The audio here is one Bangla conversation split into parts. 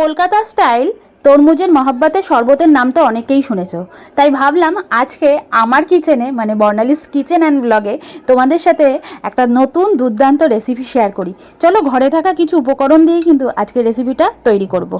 কলকাতা স্টাইল তরমুজের মহাব্বাতের শরবতের নাম তো অনেকেই শুনেছ তাই ভাবলাম আজকে আমার কিচেনে মানে বর্ণালিস কিচেন অ্যান্ড ব্লগে তোমাদের সাথে একটা নতুন দুর্দান্ত রেসিপি শেয়ার করি চলো ঘরে থাকা কিছু উপকরণ দিয়েই কিন্তু আজকে রেসিপিটা তৈরি করব।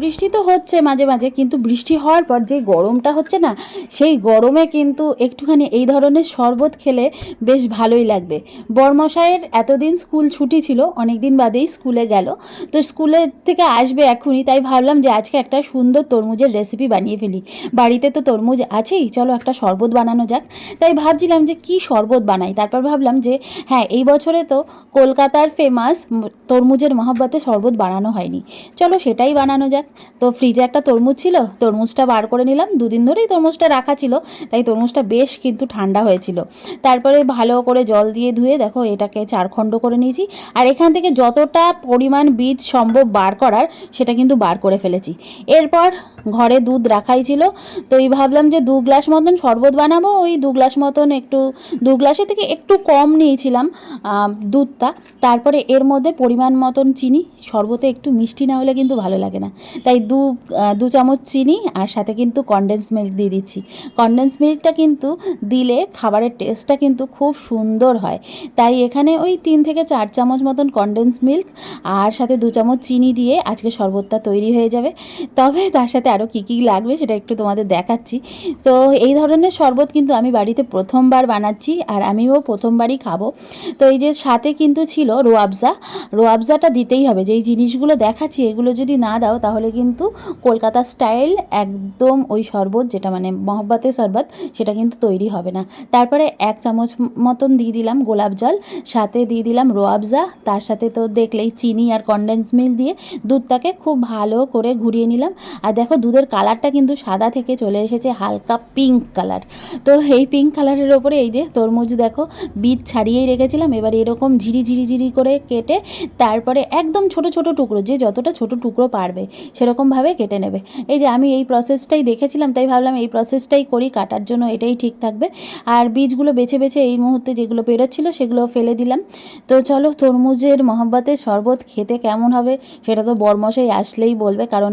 বৃষ্টি তো হচ্ছে মাঝে মাঝে, কিন্তু বৃষ্টি হওয়ার পর যে গরমটা হচ্ছে না, সেই গরমে কিন্তু একটুখানি এই ধরনের শরবত খেলে বেশ ভালোই লাগবে। বরমশাইয়ের এতদিন স্কুল ছুটি ছিল অনেক দিন বাদেই স্কুলে গেল। তো স্কুলের থেকে আসবে এখনই, তাই ভাবলাম যে আজকে একটা সুন্দর তরমুজের রেসিপি বানিয়ে ফেলি। বাড়িতে তো তরমুজ আছেই, চলো একটা শরবত বানানো যাক। তাই ভাবছিলাম যে কি শরবত বানাই? তারপর ভাবলাম যে হ্যাঁ এই বছরে তো কলকাতার ফেমাস তরমুজের মহাব্বাতে শরবত বানানো হয়নি। চলো সেটাই বানানো যাক। তো ফ্রিজে একটা তরমুজ ছিল, তরমুজটা বার করে নিলাম। দুদিন ধরেই তরমুজটা রাখা ছিল, তাই তরমুজটা বেশ কিন্তু ঠান্ডা হয়েছিল। তারপরে ভালো করে জল দিয়ে ধুয়ে দেখো, এটাকে চারখণ্ড করে নিয়েছি। আর এখান থেকে যতটা পরিমাণ বীজ সম্ভব বার করার, সেটা কিন্তু বার করে ফেলেছি। এরপর ঘরে দুধ রাখাই ছিল। তো এই ভাবলাম যে দু গ্লাস মতন শরবত বানাবো, ওই দু গ্লাস মতন একটু, দু গ্লাসের থেকে একটু কম নিয়েছিলাম দুধটা। তারপরে এর মধ্যে পরিমাণ মতন চিনি, শরবতে একটু মিষ্টি না হলে কিন্তু ভালো লাগে না। তাই দু দু চামচ চিনি আর সাথে কিন্তু কনডেন্স মিল্ক দিয়ে দিচ্ছি। কনডেন্স মিল্কটা কিন্তু দিলে খাবারের টেস্টটা কিন্তু খুব সুন্দর হয়। তাই এখানে ওই তিন থেকে চার চামচ মতন কনডেন্স মিল্ক আর সাথে দু চামচ চিনি দিয়ে আজকে শরবতটা তৈরি হয়ে যাবে। তবে তার সাথে আরও কী কী লাগবে সেটা একটু তোমাদের দেখাচ্ছি। তো এই ধরনের শরবত কিন্তু আমি বাড়িতে প্রথমবার বানাচ্ছি আর আমিও প্রথমবারই খাব। তো এই যে সাথে কিন্তু ছিল রোয়াবজা। রোয়াবজাটা দিতেই হবে। যেই জিনিসগুলো দেখাচ্ছি এগুলো যদি না দাও তাহলে কিন্তু কলকাতা স্টাইল একদম ওই শরবত যেটা মানে মহব্বতের শরবত, সেটা কিন্তু তৈরি হবে না। তারপরে এক চামচ মতন দিয়ে দিলাম গোলাপ জল, সাথে দিয়ে দিলাম রোয়াবজা তার সাথে তো দেখলেই চিনি আর কনডেন্স মিল্ক দিয়ে দুধটাকে খুব ভালো করে ঘুরিয়ে নিলাম। আর দেখো দুধের কালারটা কিন্তু সাদা থেকে চলে এসেছে, হালকা পিঙ্ক কালার তো এই পিঙ্ক কালারের ওপরে এই যে তরমুজ দেখো, বীজ ছাড়িয়েই রেখেছিলাম, এবার এরকম ঝিরি ঝিরি ঝিরি করে কেটে তারপরে একদম ছোট ছোট টুকরো, যে যতটা ছোট টুকরো পারবে। সেরকমভাবে কেটে নেবে। এই যে আমি এই প্রসেসটাই দেখেছিলাম, তাই ভাবলাম এই প্রসেসটাই করি, কাটার জন্য এটাই ঠিক থাকবে। আর বীজগুলো বেছে বেছে এই মুহূর্তে যেগুলো বেরোচ্ছিলো সেগুলো ফেলে দিলাম। তো চলো তরমুজের মহব্বতের শরবত খেতে কেমন হবে সেটা তো বরমশাই আসলেই বলবে, কারণ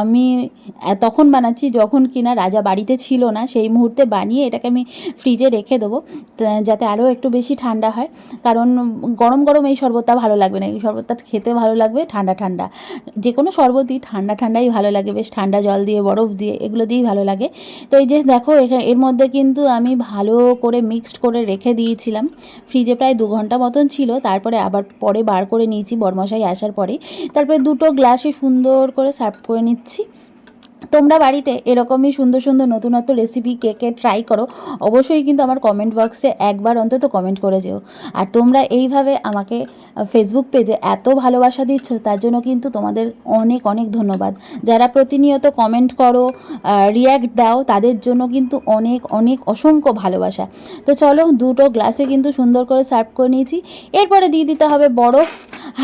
আমি তখন বানাচ্ছি, যখন কিনা রাজা বাড়িতে ছিল না, সেই মুহূর্তে বানিয়ে এটাকে আমি ফ্রিজে রেখে দেবো যাতে আরও একটু বেশি ঠান্ডা হয়। কারণ গরম গরম এই শরবতটা ভালো লাগবে না, এই শরবতটা খেতে ভালো লাগবে ঠান্ডা ঠান্ডা। যে কোনো শরবতই ঠান্ডা ঠান্ডাই ভালো লাগে, বেশ ঠান্ডা জল দিয়ে, বরফ দিয়ে, এগুলো দিয়েই ভালো লাগে। তো এই যে দেখো এর মধ্যে কিন্তু আমি ভালো করে মিক্সড করে রেখে দিয়েছিলাম। ফ্রিজে প্রায় দু ঘণ্টা মতন ছিল, তারপরে আবার পরে বার করে নিয়েছি, বরমশাই আসার পরে। তারপরে দুটো গ্লাসে সুন্দর করে সার্ভ করে নিচ্ছি। তোমরা বাড়িতে এরকমই সুন্দর সুন্দর নতুনত্ব রেসিপি কেকে ট্রাই করো। অবশ্যই কিন্তু আমার কমেন্ট বক্সে একবার অন্তত কমেন্ট করে যেও। আর তোমরা এইভাবে আমাকে ফেসবুক পেজে এত ভালোবাসা দিচ্ছ, তার জন্য কিন্তু তোমাদের অনেক অনেক ধন্যবাদ। যারা প্রতিনিয়ত কমেন্ট করো রিয়্যাক্ট দাও, তাদের জন্য কিন্তু অনেক অনেক অসংখ্য ভালোবাসা। তো চলো, দুটো গ্লাসে কিন্তু সুন্দর করে সার্ভ করে নিয়েছি। এরপরে দিয়ে দিতে হবে বরফ।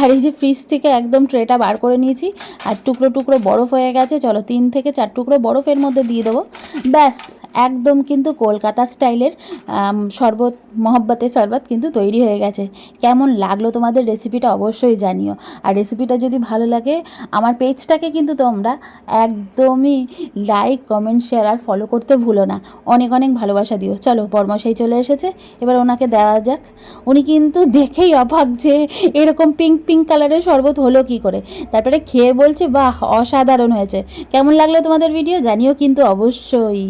আর এই যে ফ্রিজ থেকে একদম ট্রেটা বার করে নিয়েছি। আর টুকরো টুকরো বরফ হয়ে গেছে। চলো, তিন থেকে চার টুকরো বরফের মধ্যে দিয়ে দেবো। ব্যাস, একদম কিন্তু কলকাতা স্টাইলের শরবত, মহব্বতের শরবত কিন্তু তৈরি হয়ে গেছে। কেমন লাগল তোমাদের রেসিপিটা অবশ্যই জানিও। আর রেসিপিটা যদি ভালো লাগে, আমার পেজটাকে কিন্তু তোমরা একদমই লাইক কমেন্ট শেয়ার আর ফলো করতে ভুলো না। অনেক অনেক ভালোবাসা দিও। চলো, বর্মশাই চলে এসেছে। এবার ওনাকে দেওয়া যাক। উনি কিন্তু দেখেই অবাক যে এরকম পিঙ্ক পিঙ্ক কালারের শরবত হলো কি করে। তারপরে খেয়ে বলছে, বাহ, অসাধারণ হয়েছে। কেমন লাগল তোমাদের ভিডিও জানিও কিন্তু অবশ্যই।